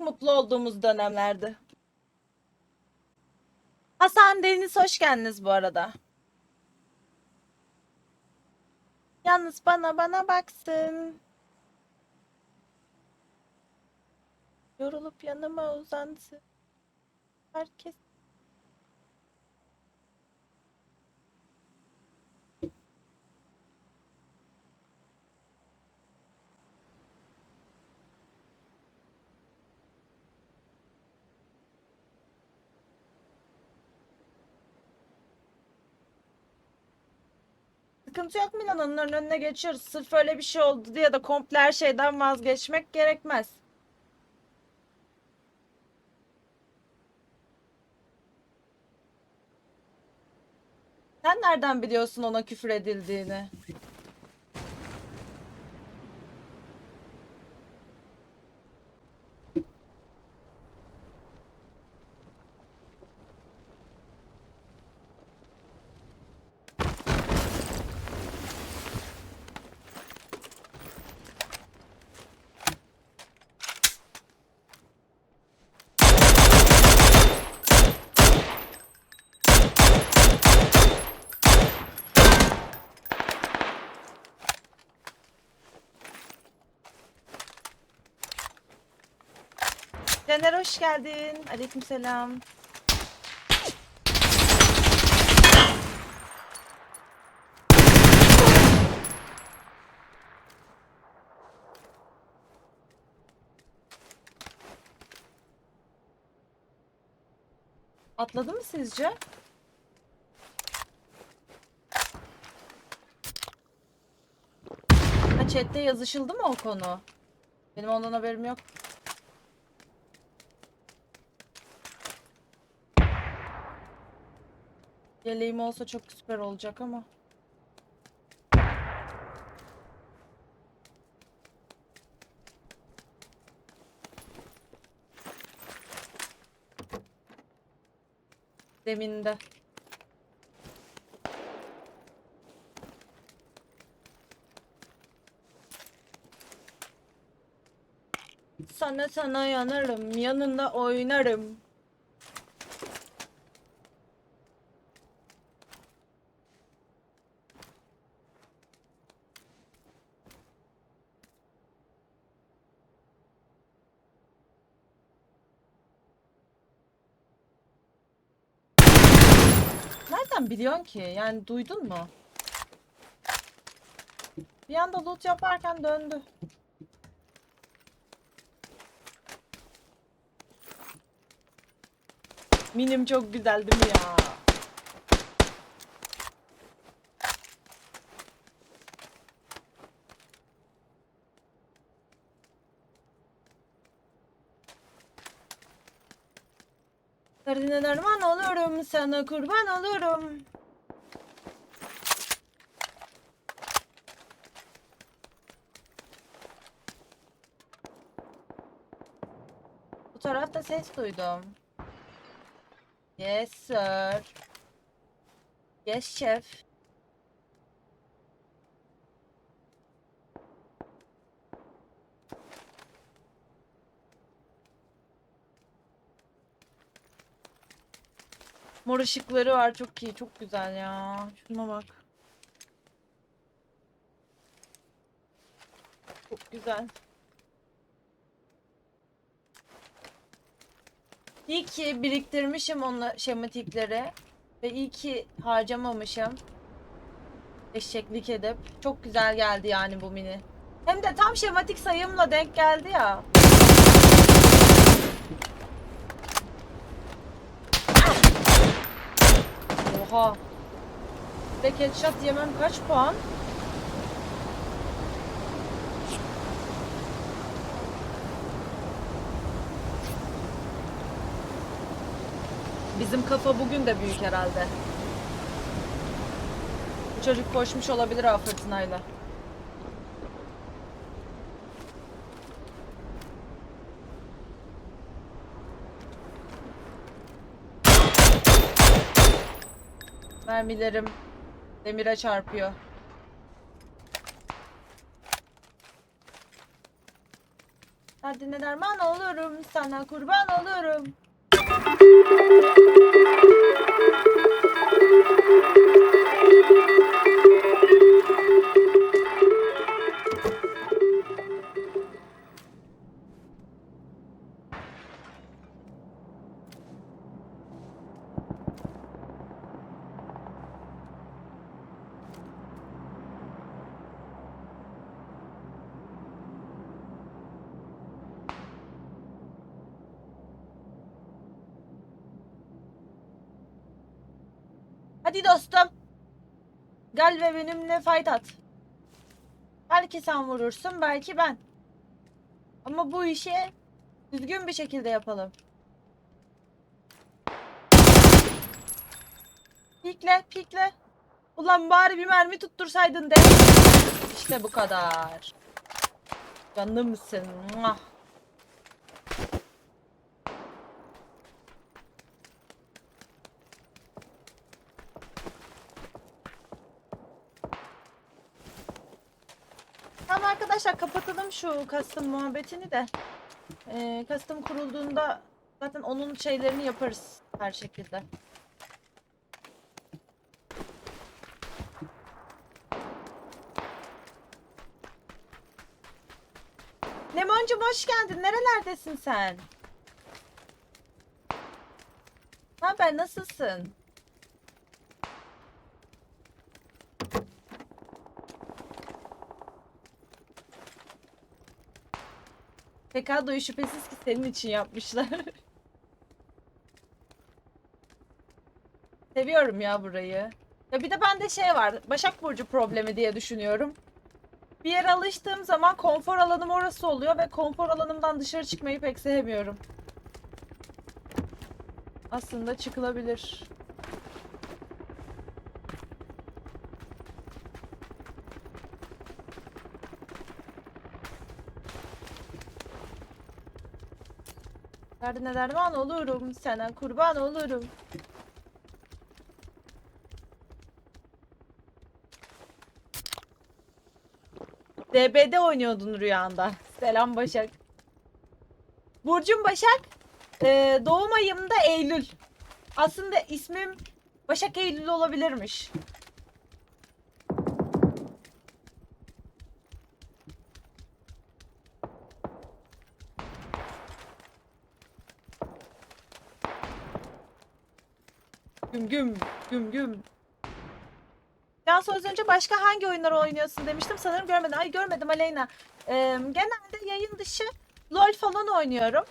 mutlu olduğumuz dönemlerdi. Hasan Deniz hoş geldiniz bu arada. Yalnız bana bana baksın. Yorulup yanıma uzansın. Herkes. Sıkıntı yok Milan'ın önüne geçiyoruz. Sırf öyle bir şey oldu diye de komple her şeyden vazgeçmek gerekmez. Sen nereden biliyorsun ona küfür edildiğini? Caner hoş geldin. Aleykümselam. Atladı mı sizce? Ha chatte yazışıldı mı o konu? Benim ondan haberim yok. Yeleğim olsa çok süper olacak ama. Deminde. Sana sana yanarım, yanında oynarım. Nereden biliyorsun ki? Yani duydun mu? Bir anda loot yaparken döndü. Minim çok güzel değil mi ya? Derdine derman olurum, sana kurban olurum. Bu tarafta ses duydum. Yes sir. Yes chef. Mor ışıkları var çok iyi çok güzel ya. Şuna bak. Çok güzel. İyi ki biriktirmişim onla şematikleri. Ve iyi ki harcamamışım. Eşeklik edip. Çok güzel geldi yani bu mini. Hem de tam şematik sayımla denk geldi ya. Oha. Tek headshot yemem kaç puan? Bizim kafa bugün de büyük herhalde. Bu çocuk koşmuş olabilir ha fırtınayla. Mermilerim demire çarpıyor. Derdine derman olurum, sana kurban olurum. Gel ve benimle fight at. Belki sen vurursun, belki ben. Ama bu işi düzgün bir şekilde yapalım. Pikle, pikle. Ulan bari bir mermi tuttursaydın de. İşte bu kadar. Canımsın. Muah. Arkadaşlar kapatalım şu custom muhabbetini de. Ee, custom kurulduğunda zaten onun şeylerini yaparız her şekilde. Lemoncum hoş geldin. Nerelerdesin sen? Haber nasılsın? Pekado'yu şüphesiz ki senin için yapmışlar. Seviyorum ya burayı. Ya bir de bende şey var. Başak Burcu problemi diye düşünüyorum. Bir yere alıştığım zaman konfor alanım orası oluyor ve konfor alanımdan dışarı çıkmayı pek sevmiyorum. Aslında çıkılabilir. Derdine derman olurum, sana kurban olurum. DB'de oynuyordun rüyanda. Selam Başak. Burcum Başak. Ee, doğum ayım da Eylül. Aslında ismim Başak Eylül olabilirmiş. Güm güm güm. Cansu az önce başka hangi oyunları oynuyorsun demiştim. Sanırım görmedim. Ay görmedim Aleyna. Ee, genelde yayın dışı LoL falan oynuyorum.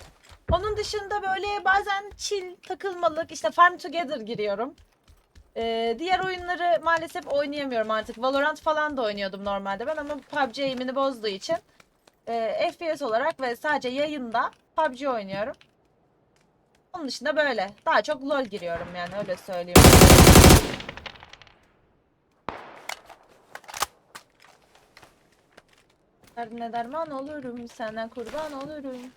Onun dışında böyle bazen chill, takılmalık, işte Farm Together giriyorum. Ee, diğer oyunları maalesef oynayamıyorum artık. Valorant falan da oynuyordum normalde ben ama PUBG eğimini bozduğu için e, FPS olarak ve sadece yayında PUBG oynuyorum. Onun dışında böyle. Daha çok LoL giriyorum yani öyle söyleyeyim. Derdine derman olurum, senden kurban olurum.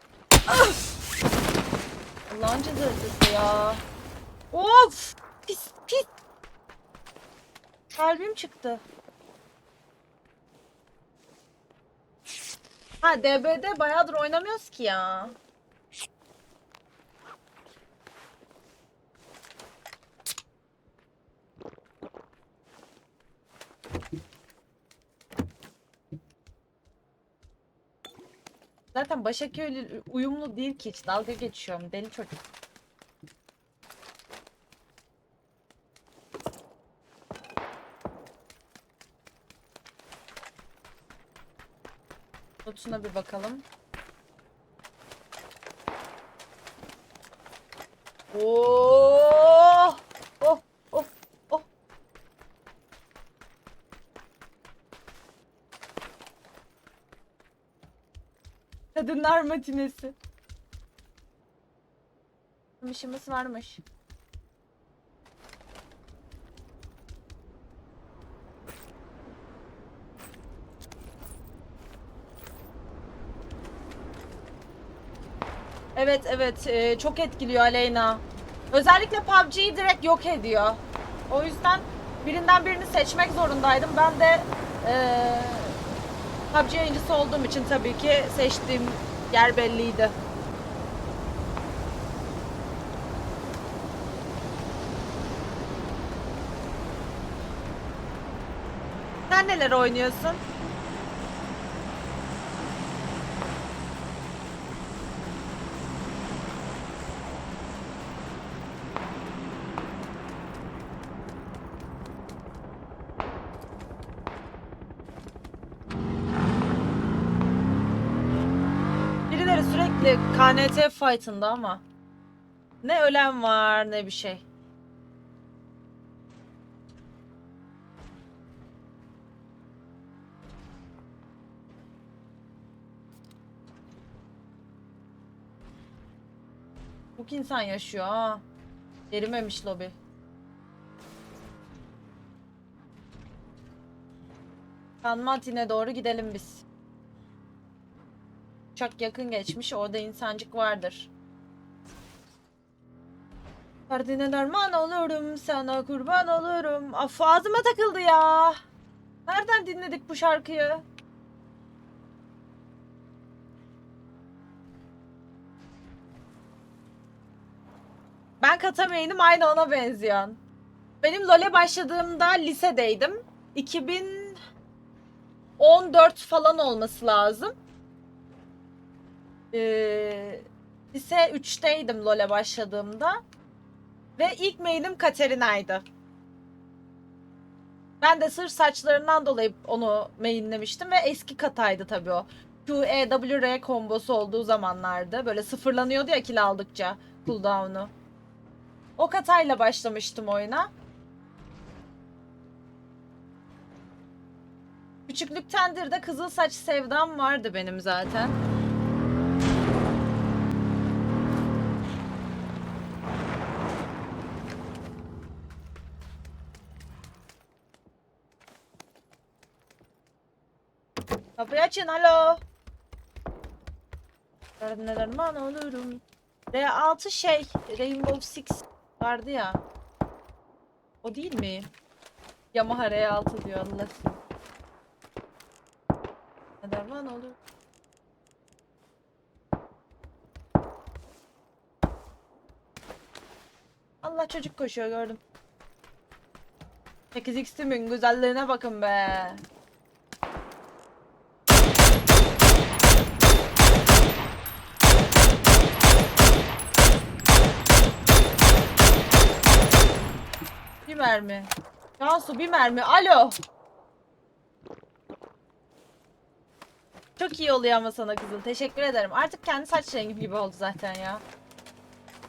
Allah'ın cezası ya. Of! Pis pis. Kalbim çıktı. Ha DB'de bayağıdır oynamıyoruz ki ya. Zaten Başakköylü uyumlu değil ki hiç. Dalga geçiyorum. Deli çocuk. Notuna bir bakalım. Oo! Kadınlar matinesi. İşimiz varmış. Evet evet e, çok etkiliyor Aleyna. Özellikle PUBG'yi direkt yok ediyor. O yüzden birinden birini seçmek zorundaydım. Ben de e, PUBG yayıncısı olduğum için tabii ki seçtiğim Yer belliydi. Sen neler oynuyorsun? Sürekli KNT fight'ında ama. Ne ölen var ne bir şey. Çok insan yaşıyor ha. Erimemiş lobi. Kanmatin'e doğru gidelim biz. Uçak yakın geçmiş. Orada insancık vardır. Derdine derman olurum. Sana kurban olurum. Af ağzıma takıldı ya. Nereden dinledik bu şarkıyı? Ben Katameynim aynı ona benziyor. Benim LoL'e başladığımda lisedeydim. 2014 falan olması lazım. Ee, lise 3'teydim LoL'e başladığımda. Ve ilk main'im Katerina'ydı. Ben de sırf saçlarından dolayı onu mainlemiştim ve eski kataydı tabii o. Q, E, W, R kombosu olduğu zamanlarda. Böyle sıfırlanıyordu ya kill aldıkça cooldown'u. O katayla başlamıştım oyuna. Küçüklüktendir de kızıl saç sevdam vardı benim zaten. Kapıyı açın alo. Neden man olurum. R6 şey Rainbow Six vardı ya. O değil mi? Yamaha R6 diyor Allah. Neden man olur? Allah çocuk koşuyor gördüm. 8x'imin güzelliğine bakın be. Mermi. Cansu bir mermi. Alo. Çok iyi oluyor ama sana kızıl. Teşekkür ederim. Artık kendi saç rengi gibi oldu zaten ya.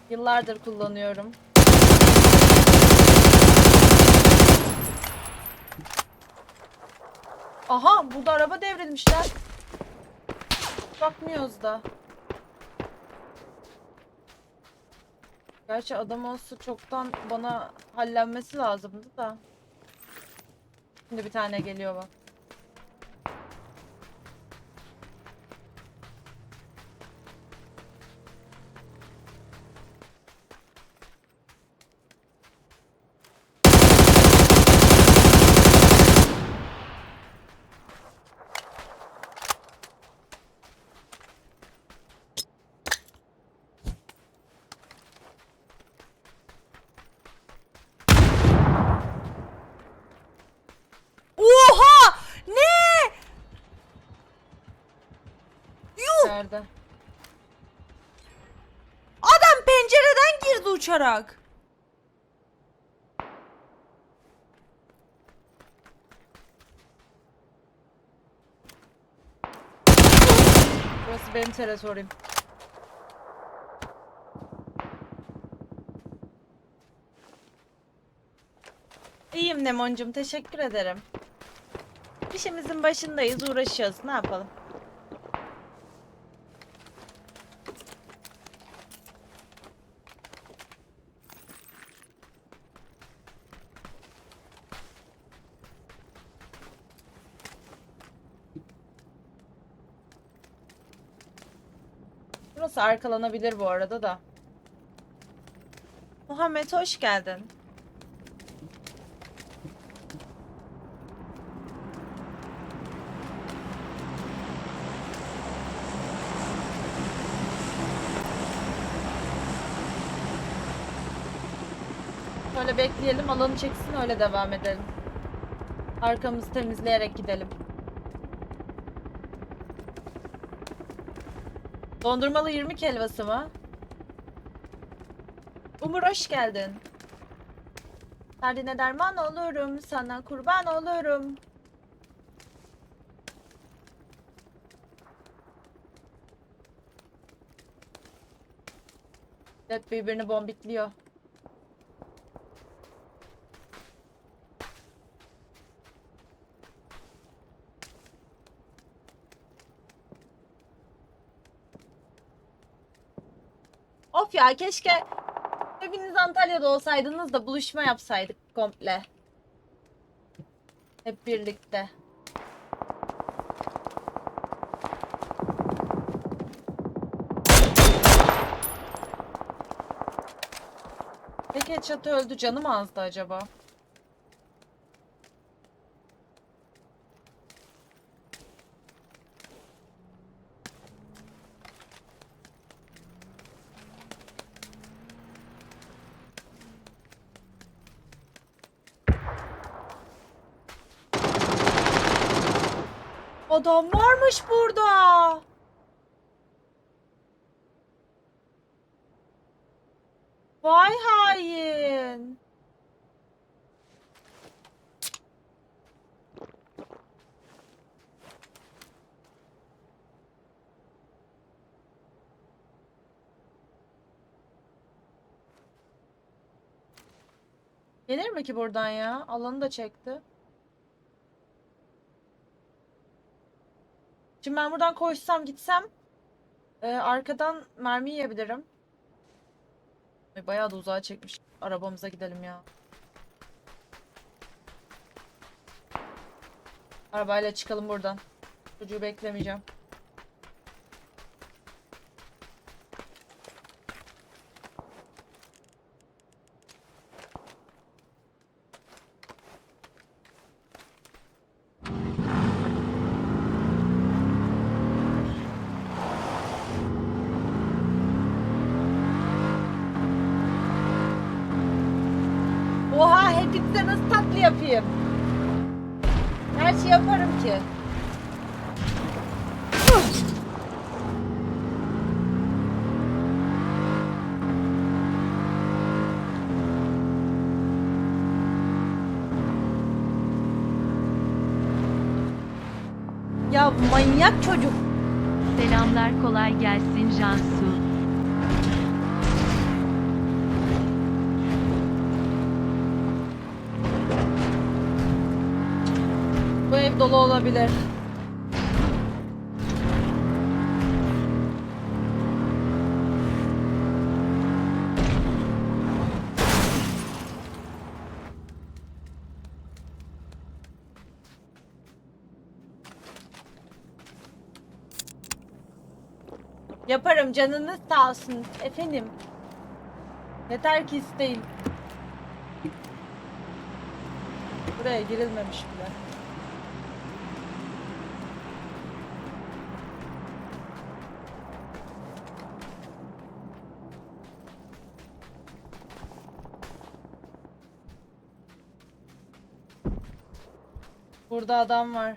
Yıllardır kullanıyorum. Aha burada araba devrilmişler. Bakmıyoruz da. Gerçi adam olsa çoktan bana hallenmesi lazımdı da. Şimdi bir tane geliyor bak. Oha! Ne? Nerede? Adam pencereden girdi uçarak. Burası benim teritorim. İyiyim Nemoncum, teşekkür ederim. İşimizin başındayız, uğraşıyoruz. Ne yapalım? Burası arkalanabilir bu arada da. Muhammed hoş geldin. Şöyle bekleyelim alanı çeksin öyle devam edelim. Arkamızı temizleyerek gidelim. Dondurmalı 20 helvası mı? Umur hoş geldin. Derdine derman olurum, sana kurban olurum. Evet birbirini bombikliyor. Ya keşke hepiniz Antalya'da olsaydınız da buluşma yapsaydık komple. Hep birlikte. Peki çatı öldü canı mı azdı acaba? Adam varmış burada. Vay hain. Gelir mi ki buradan ya? Alanı da çekti. Şimdi ben buradan koşsam gitsem e, arkadan mermi yiyebilirim. Ay, bayağı da uzağa çekmiş. Arabamıza gidelim ya. Arabayla çıkalım buradan. Çocuğu beklemeyeceğim. Oha hepinize nasıl tatlı yapayım? Her şey yaparım ki. Ya manyak çocuk. Selamlar kolay gelsin Cansu. Bu ev dolu olabilir. Canınız sağ olsun efendim. Yeter ki isteyin. Buraya girilmemiş bile. Burada adam var.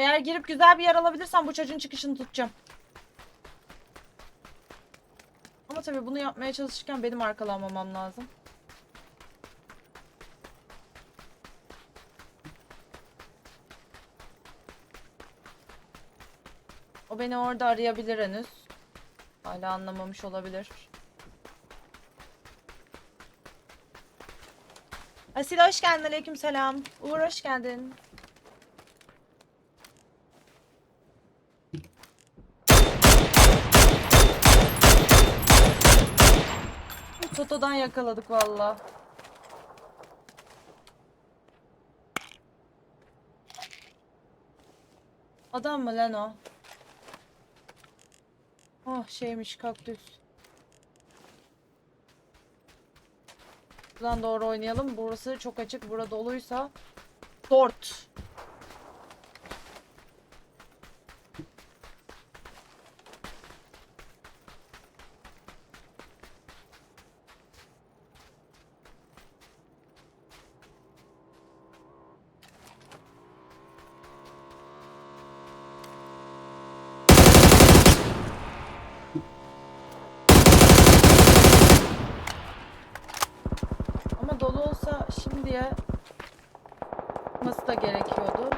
Eğer girip güzel bir yer alabilirsem bu çocuğun çıkışını tutacağım. Ama tabii bunu yapmaya çalışırken benim arkalanmamam lazım. O beni orada arayabilir henüz. Hala anlamamış olabilir. Asil hoş geldin. Aleyküm selam. Uğur hoş geldin. Toto'dan yakaladık valla. Adam mı lan o? Oh şeymiş kaktüs. Buradan doğru oynayalım. Burası çok açık. Burada doluysa. Dort. Ama dolu olsa nasıl da gerekiyordu.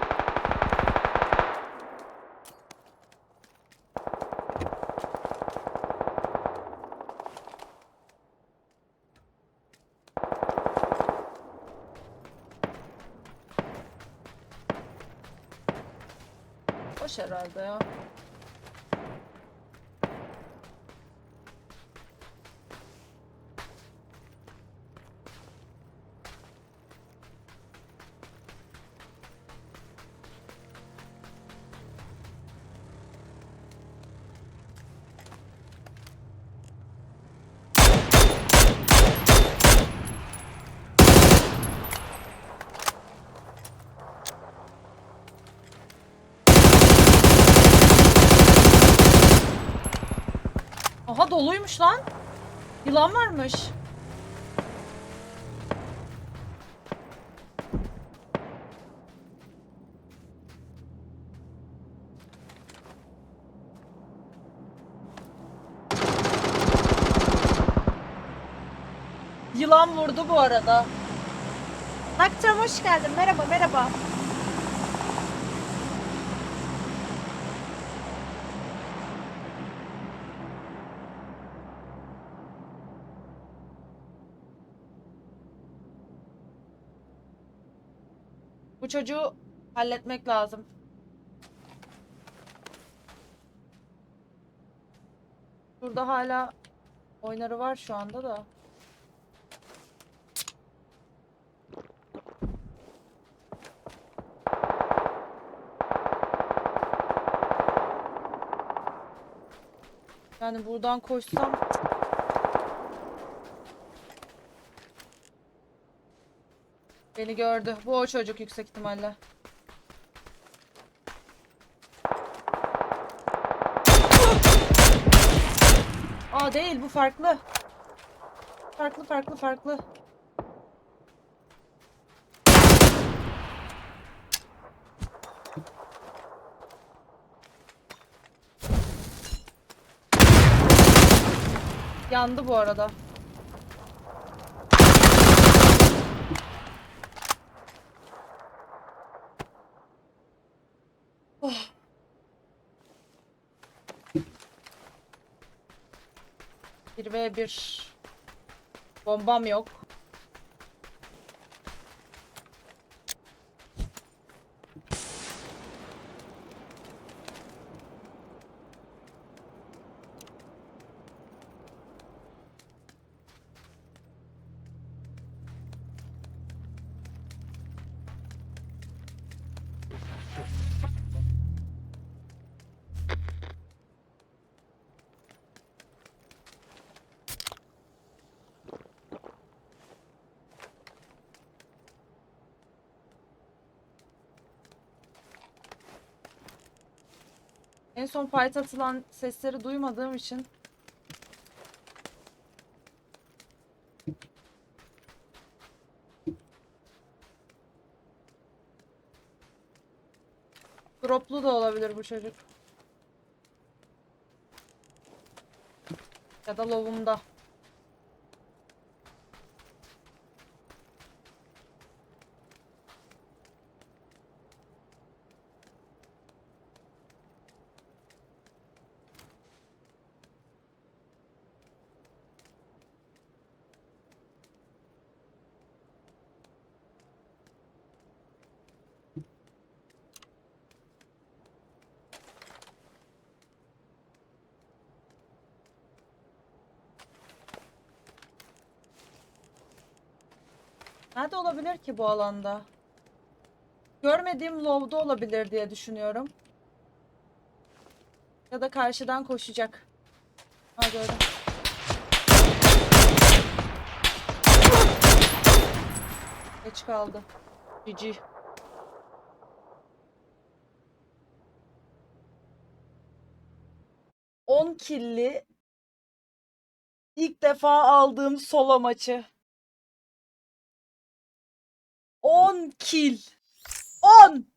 Boş herhalde ya. Aha doluymuş lan. Yılan varmış. Yılan vurdu bu arada. Aktarım hoş geldin. Merhaba merhaba. Çocuğu halletmek lazım. Burada hala oynarı var şu anda da. Yani buradan koşsam Beni gördü. Bu o çocuk yüksek ihtimalle. Aa değil bu farklı. Farklı farklı farklı. Yandı bu arada. Bir ve bir. Bombam yok. En son fight atılan sesleri duymadığım için Droplu da olabilir bu çocuk. Ya da lovumda. Nerede olabilir ki bu alanda? Görmediğim lobda olabilir diye düşünüyorum. Ya da karşıdan koşacak. Ha gördüm. Geç kaldı. Cici. On killi ilk defa aldığım solo maçı. 10 kill. 10.